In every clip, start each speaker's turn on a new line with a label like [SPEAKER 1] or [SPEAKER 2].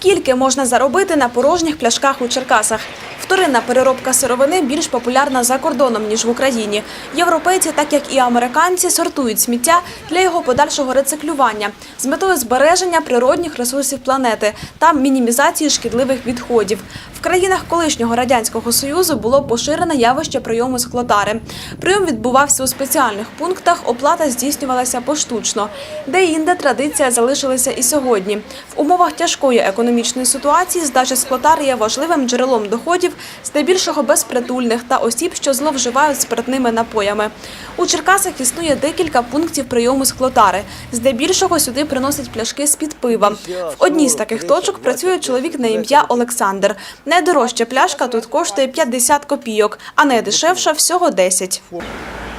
[SPEAKER 1] Скільки можна заробити на порожніх пляшках у Черкасах? Вторинна переробка сировини більш популярна за кордоном, ніж в Україні. Європейці, так як і американці, сортують сміття для його подальшого рециклювання з метою збереження природних ресурсів планети та мінімізації шкідливих відходів. В країнах колишнього радянського союзу було поширене явище прийому склотари. Прийом відбувався у спеціальних пунктах, оплата здійснювалася поштучно. Де-інде традиція залишилася і сьогодні. В умовах тяжкої економічної ситуації здача склотари є важливим джерелом доходів здебільшого безпритульних та осіб, що зловживають спиртними напоями. У Черкасах існує декілька пунктів прийому склотари. Здебільшого сюди приносять пляшки з-під пива. В одній з таких точок працює чоловік на ім'я Олександр. Найдорожча пляшка тут коштує 50 копійок, а найдешевша – всього 10.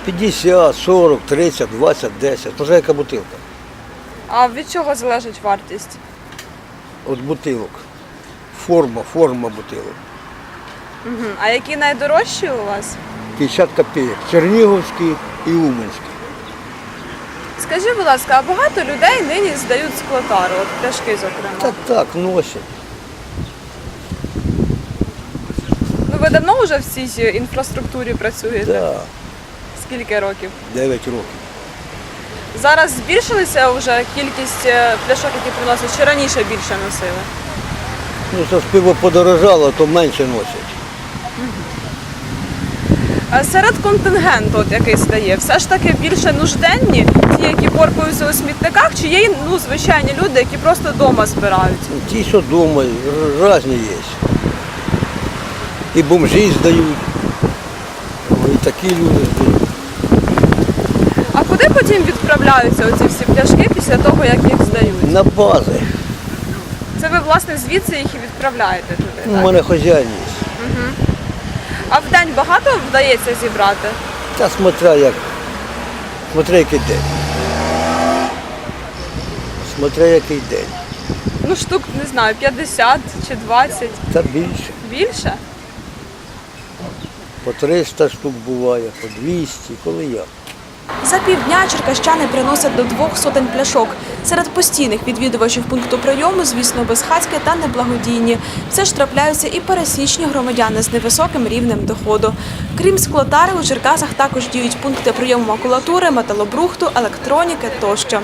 [SPEAKER 2] 50, 40, 30, 20, 10. Вже яка бутилка.
[SPEAKER 3] А від чого залежить вартість?
[SPEAKER 2] От бутилок. Форма, форма бутилок.
[SPEAKER 3] Угу. А які найдорожчі у вас?
[SPEAKER 2] 50 копійок. Чернігівський і Уманський.
[SPEAKER 3] Скажіть, будь ласка, а багато людей нині здають склотару, от пляшки, зокрема.
[SPEAKER 2] Так, так, носять.
[SPEAKER 3] Ну ви давно вже в цій інфраструктурі працюєте?
[SPEAKER 2] Да,
[SPEAKER 3] Скільки років?
[SPEAKER 2] 9 років.
[SPEAKER 3] Зараз збільшилася вже кількість е, пляшок, які приносять, чи раніше більше носили?
[SPEAKER 2] Ну, це ж пиво подорожало, то менше носять.
[SPEAKER 3] А серед контингенту, от який стає, все ж таки більше нужденні, ті, які порпаються у смітниках, чи є ну, звичайні люди, які просто вдома збирають?
[SPEAKER 2] Ну, Ті, що вдома, різні є. І бомжі здають. І такі люди здають.
[SPEAKER 3] А куди потім відправляються оці всі пляшки після того, як їх здають?
[SPEAKER 2] На бази.
[SPEAKER 3] Це ви власне звідси їх і відправляєте туди.
[SPEAKER 2] У
[SPEAKER 3] Так?
[SPEAKER 2] мене хазяїн є.
[SPEAKER 3] А в день багато вдається зібрати?
[SPEAKER 2] Та смотря як. Смотря який день. Смотря який день.
[SPEAKER 3] Ну штук не знаю, 50 чи 20.
[SPEAKER 2] Та більше.
[SPEAKER 3] Більше?
[SPEAKER 2] По 300 штук буває, по 200, коли як.
[SPEAKER 1] За півдня черкащани приносять до двох сотень пляшок. Серед постійних відвідувачів пункту прийому, звісно, безхатські та неблагодійні. Все ж трапляються і пересічні громадяни з невисоким рівнем доходу. Крім склотари, у Черкасах також діють пункти прийому макулатури, металобрухту, електроніки тощо.